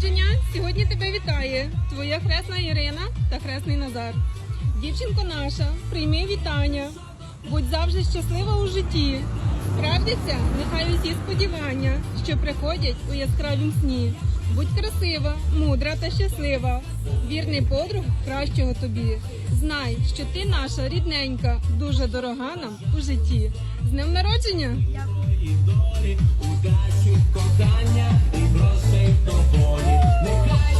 народження сьогодні тебе вітає твоя хресна Ірина та хресний Назар. Дівчинко наша, прийми вітання, будь завжди щаслива у житті. Правдиться, нехай усі сподівання, що приходять у яскравім сні. Будь красива, мудра та щаслива, вірний подруг кращого тобі. Знай, що ти наша рідненька, дуже дорога нам у житті. З днем народження! і долі, удачі, кохання і грошей до. Нехай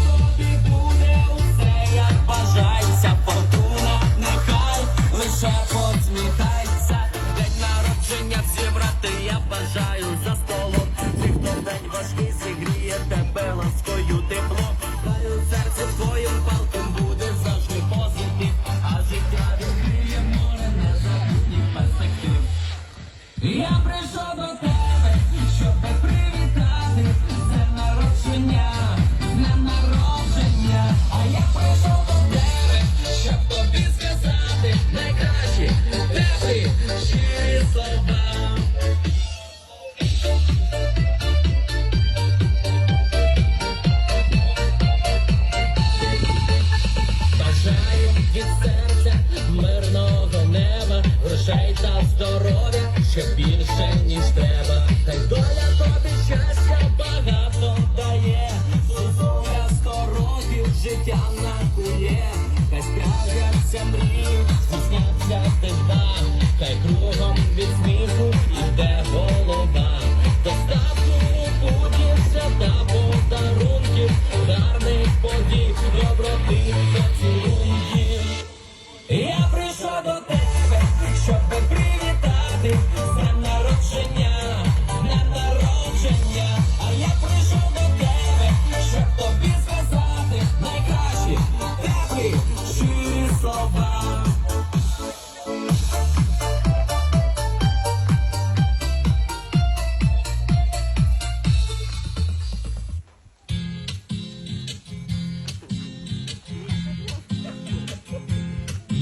could be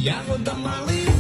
ягода малина.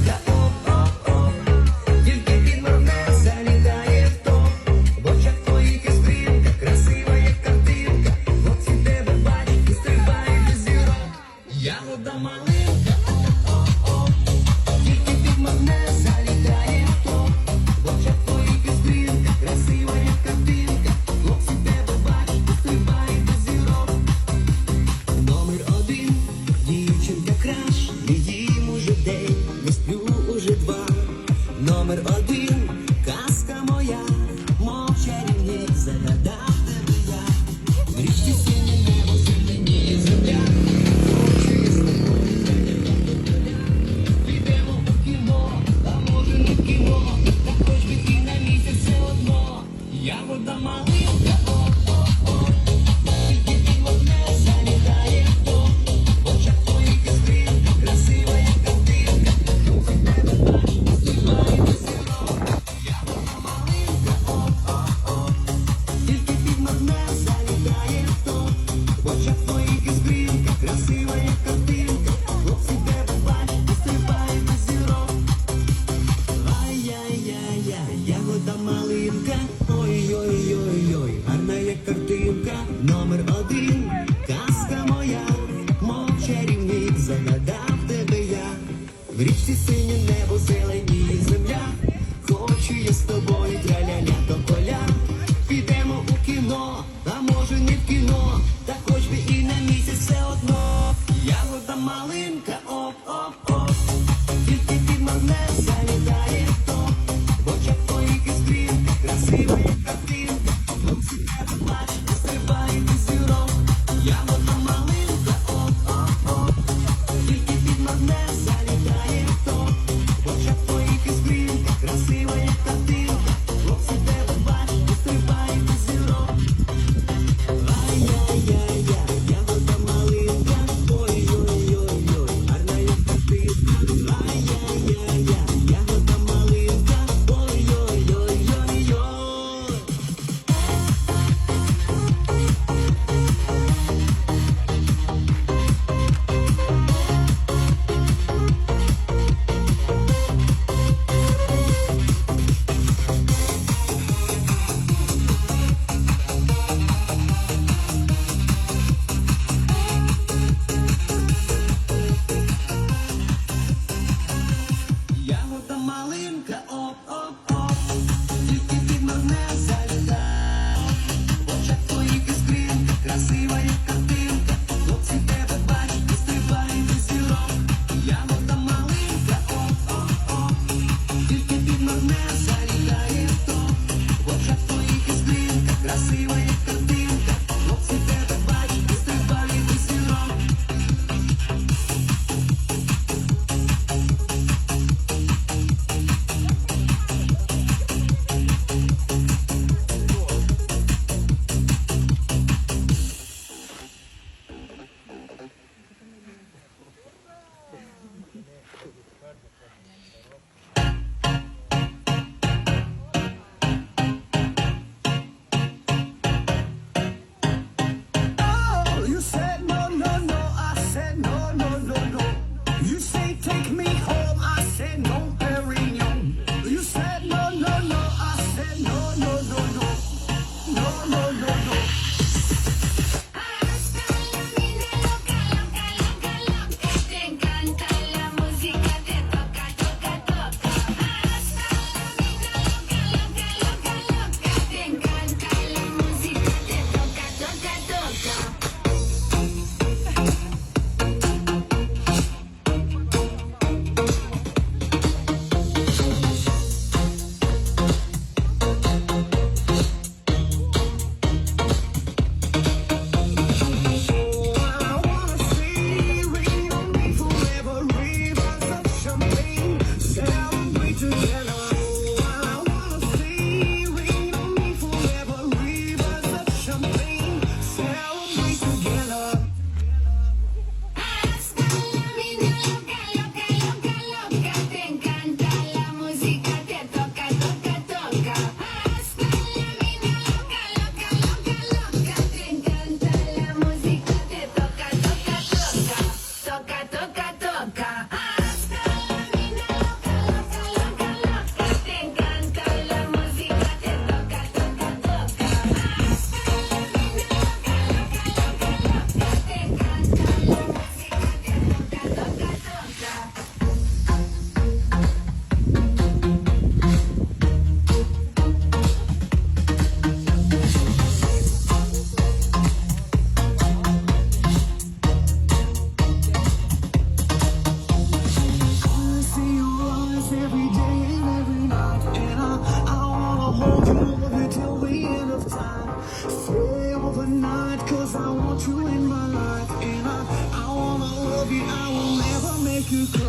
you go.